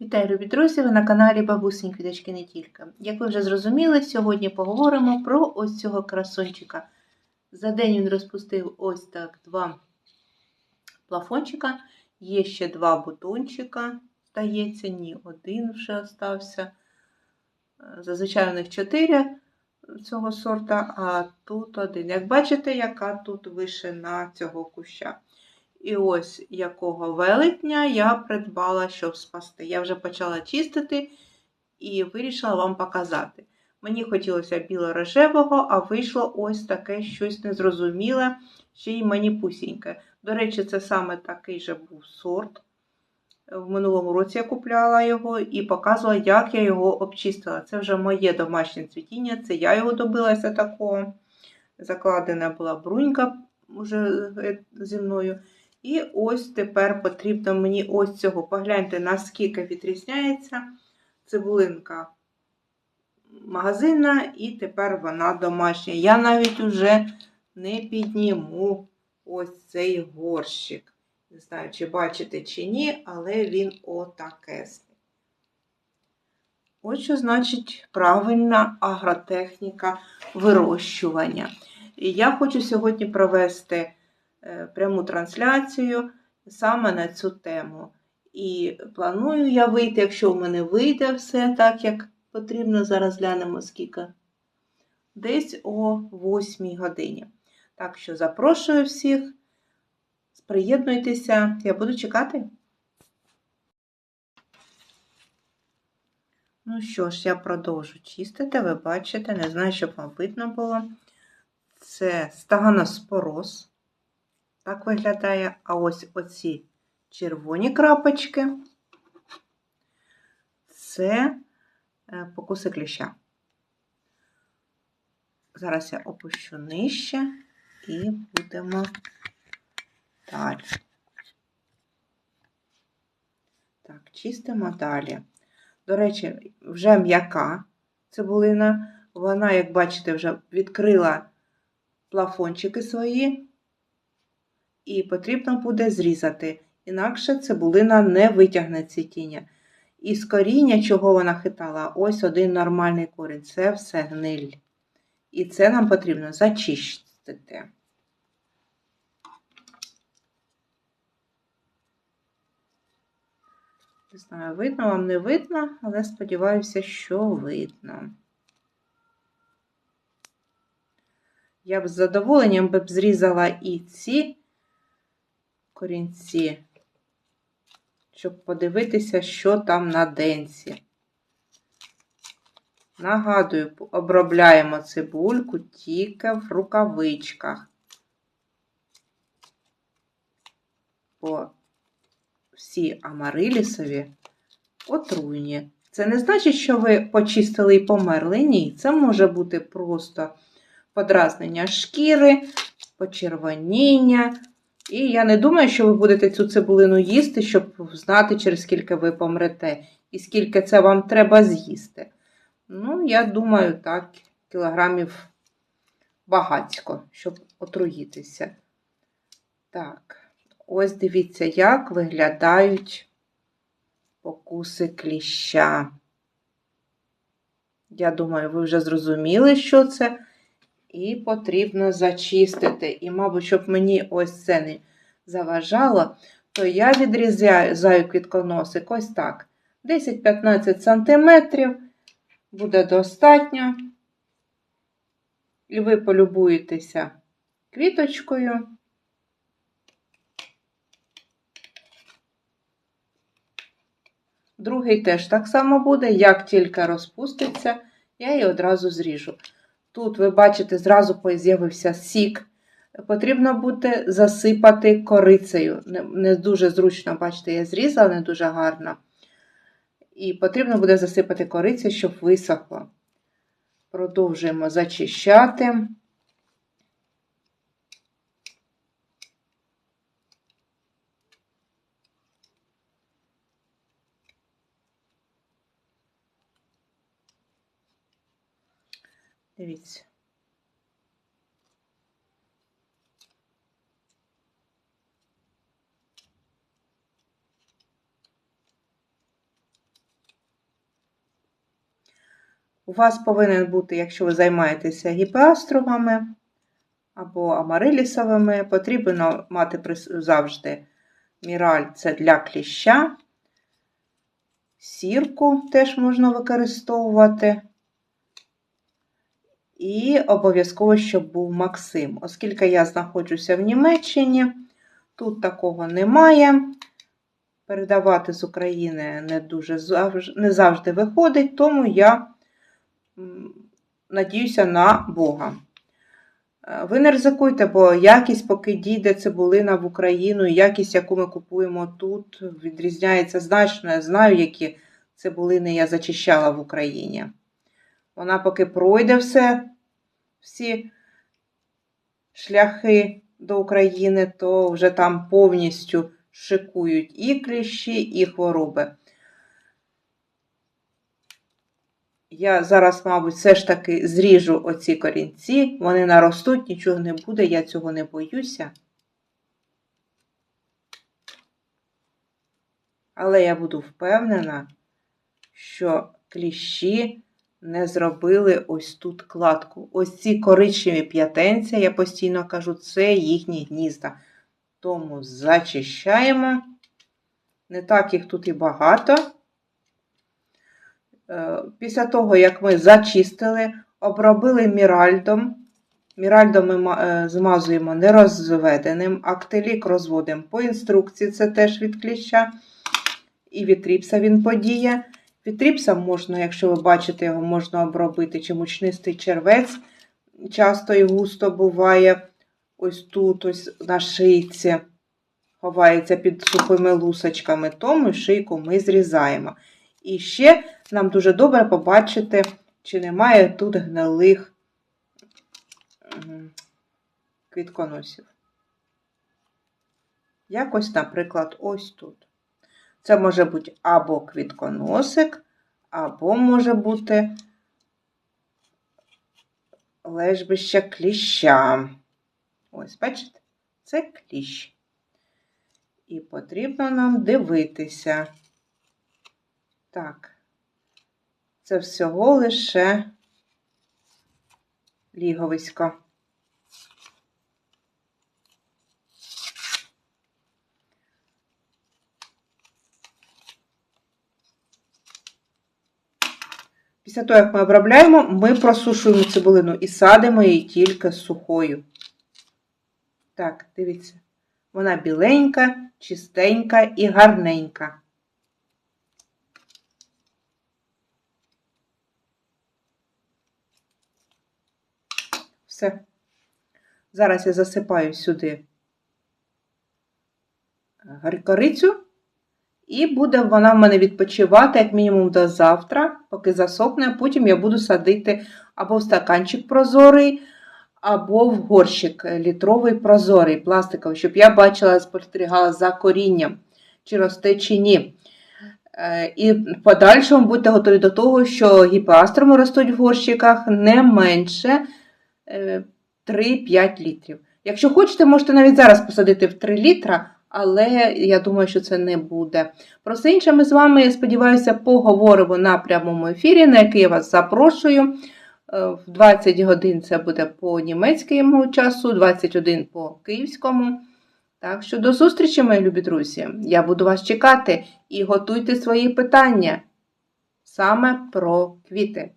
Вітаю, любі друзі! Ви на каналі Бабусень Квіточки не тільки. Як ви вже зрозуміли, сьогодні поговоримо про ось цього красончика. За день він розпустив ось так два плафончика. Є ще два бутончика, здається, ні, один вже остався. Зазвичай у них чотири цього сорта, а тут один. Як бачите, яка тут вишина цього куща. І ось якого велетня я придбала, щоб спасти. Я вже почала чистити і вирішила вам показати. Мені хотілося біло-рожевого, а вийшло ось таке щось незрозуміле, ще й мені пусіньке. До речі, це саме такий же був сорт. В минулому році я купляла його і показувала, як я його обчистила. Це вже моє домашнє цвітіння, це я його добилася такого. Закладена була брунька вже е, зі мною. І ось тепер потрібно мені ось цього. Погляньте, наскільки відрізняється цибулинка магазинна, і тепер вона домашня. Я навіть уже не підніму ось цей горщик. Не знаю, чи бачите, чи ні, але він отакесний. Ось що значить правильна агротехніка вирощування. І я хочу сьогодні провести пряму трансляцію саме на цю тему. І планую я вийти, якщо в мене вийде все так, як потрібно, зараз глянемо скільки. Десь о 8 годині. Так що запрошую всіх, приєднуйтеся, я буду чекати. Ну що ж, я продовжу чистити, ви бачите, не знаю, щоб вам видно було. Це стаганоспороз. Так виглядає. А ось оці червоні крапочки. Це е, покуси кліща. Зараз я опущу нижче і будемо далі. Так, чистимо далі. До речі, вже м'яка цибулина. Вона, як бачите, вже відкрила плафончики свої, і потрібно буде зрізати. Інакше цибулина не витягне цвітіння. І з коріння, чого вона хитала, ось один нормальний корінь. Це все гниль. І це нам потрібно зачистити. Не знаю, видно вам не видно, але сподіваюся, що видно. Я б з задоволенням б зрізала і ці корінці, щоб подивитися, що там на денці. Нагадую, обробляємо цибульку тільки в рукавичках. Бо всі амарилісові отруйні. Це не значить, що ви почистили і померли. Ні, це може бути просто подразнення шкіри, почервоніння. І я не думаю, що ви будете цю цибулину їсти, щоб знати, через скільки ви помрете, і скільки це вам треба з'їсти. Ну, я думаю, так, кілограмів багатько, щоб отруїтися. Так, ось дивіться, як виглядають покуси кліща. Я думаю, ви вже зрозуміли, що це. І потрібно зачистити. І, мабуть, щоб мені ось це не заважало, то я відрізаю квітконосик ось так. 10-15 см буде достатньо. І ви полюбуєтеся квіточкою. Другий теж так само буде, як тільки розпуститься, я її одразу зріжу. Тут, ви бачите, зразу з'явився сік. Потрібно буде засипати корицею. Не, дуже зручно, бачите, я зрізала, не дуже гарно. І потрібно буде засипати корицею, щоб висохло. Продовжуємо зачищати. Дивіться. У вас повинен бути, якщо ви займаєтеся гіпеастромами або амарилісовими, потрібно мати завжди міраль це для кліща, сірку теж можна використовувати. І обов'язково, щоб був Максим. Оскільки я знаходжуся в Німеччині, тут такого немає. Передавати з України не дуже не завжди виходить, тому я надіюся на Бога. Е, Ви не ризикуйте, бо якість, поки дійде цибулина в Україну, якість, яку ми купуємо тут, відрізняється значно. Я знаю, які цибулини я зачищала в Україні. Вона поки пройде все, всі шляхи до України, то вже там повністю шикують і кліщі, і хвороби. Я зараз, мабуть, все ж таки зріжу оці корінці, вони наростуть, нічого не буде, я цього не боюся. Але я буду впевнена, що кліщі не зробили ось тут кладку. Ось ці коричневі п'ятенця, я постійно кажу, це їхні гнізда. Тому зачищаємо. Не так їх тут і багато. Е, Після того, як ми зачистили, обробили міральдом. Міральдом ми е, змазуємо нерозведеним, актилік розводимо по інструкції, це теж від кліща. І від тріпса він подіє. Від можна, якщо ви бачите, його можна обробити чи мучнистий червець. Часто і густо буває ось тут, ось на шийці, ховається під сухими лусочками, тому шийку ми зрізаємо. І ще нам дуже добре побачити, чи немає тут гнилих квітконосів. Якось, наприклад, ось тут. Це може бути або квітконосик, або може бути лежбище кліща. Ось, бачите? Це кліщ. І потрібно нам дивитися. Так, це всього лише ліговисько. Після того, як ми обробляємо, ми просушуємо цибулину і садимо її тільки сухою. Так, дивіться. Вона біленька, чистенька і гарненька. Все. Зараз я засипаю сюди гар- корицю. І буде вона в мене відпочивати як мінімум до завтра, поки засохне. Потім я буду садити або в стаканчик прозорий, або в горщик літровий прозорий, пластиковий, щоб я бачила, спостерігала за корінням, чи росте, чи ні. Е, І в подальшому будьте готові до того, що гіпеастроми ростуть в горщиках не менше е, 3-5 літрів. Якщо хочете, можете навіть зараз посадити в 3 літра, але я думаю, що це не буде. Про все інше ми з вами, я сподіваюся, поговоримо на прямому ефірі, на який я вас запрошую. Е, В 20 годин це буде по німецькому часу, 21 по київському. Так що до зустрічі, мої любі друзі. Я буду вас чекати і готуйте свої питання саме про квіти.